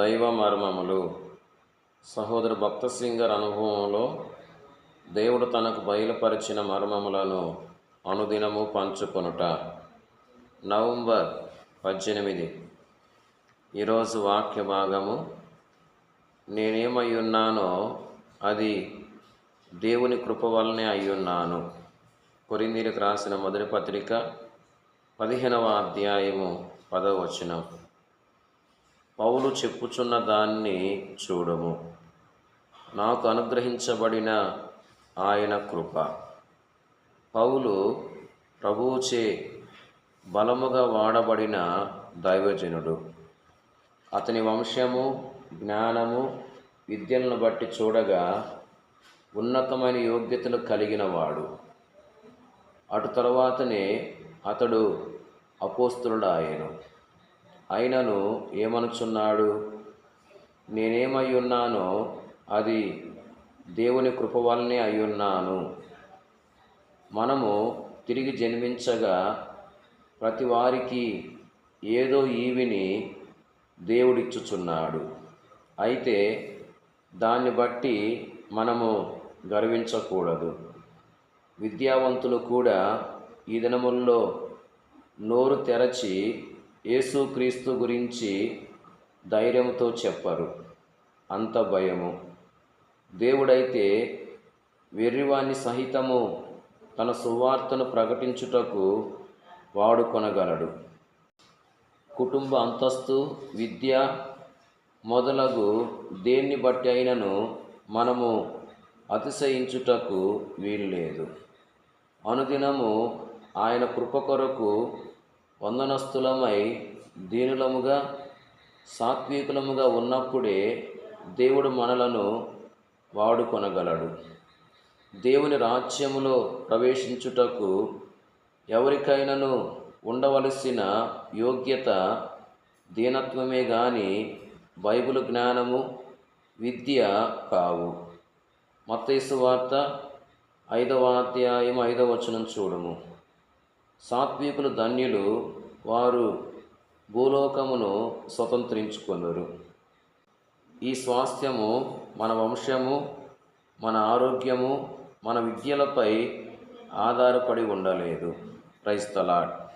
దైవ మర్మములు. సహోదరు భక్త సింగర్ అనుభవంలో దేవుడు తనకు బయలుపరిచిన మర్మములను అనుదినము పంచుకొనుట. నవంబర్ పద్దెనిమిది. ఈరోజు వాక్య భాగము. నేనేమై ఉన్నానో అది దేవుని కృప వల్లనే అయ్యున్నాను. కొరిందీలకు రాసిన మొదటి పత్రిక పదిహేనవ అధ్యాయము పదవచనం పౌలు చెప్పుచున్న దాన్ని చూడము. నాకు అనుగ్రహించబడిన ఆయన కృప. పౌలు ప్రభువుచే బలముగా వాడబడిన దైవజనుడు. అతని వంశము జ్ఞానము విద్యలను బట్టి చూడగా ఉన్నతమైన యోగ్యతలు కలిగిన వాడు అటు తర్వాతనే అతడు అపోస్తులుడాయను. అయినను ఏమనుచున్నాడు? నేనేమై ఉన్నానో అది దేవుని కృప వల్లనే అయ్యున్నాను మనము తిరిగి జన్మించగా ప్రతి వారికి ఏదో ఈవిని దేవుడిచ్చుచున్నాడు. అయితే దాన్ని బట్టి మనము గర్వించకూడదు. విద్యావంతులు కూడా ఈ దినముల్లో నోరు తెరచి యేసుక్రీస్తు గురించి ధైర్యంతో చెప్పరు. అంత భయము. దేవుడైతే వెర్రివాణ్ణి సహితము తన సువార్తను ప్రకటించుటకు వాడుకొనగలడు కుటుంబ అంతస్తు విద్య మొదలగు దేన్ని బట్టి అయినను మనము అతిశయించుటకు వీల్లేదు. అనుదినము ఆయన కృప కొరకు వందనస్తులమై దీనులముగా సాత్వికులముగా ఉన్నప్పుడే దేవుడు మనలను వాడుకొనగలడు. దేవుని రాజ్యములో ప్రవేశించుటకు ఎవరికైనాను ఉండవలసిన యోగ్యత దీనత్వమే గాని బైబిల్ జ్ఞానము విద్య కావు. మత్తైసు వార్త ఐదవ అధ్యాయం ఐదవ వచనం చూడము. సాత్వికులు ధన్యులు వారు భూలోకమును స్వతంత్రించుకొందరు ఈ స్వాస్థ్యము మన వంశము మన ఆరోగ్యము మన విద్యలపై ఆధారపడి ఉండలేదు. క్రైస్తలాడ్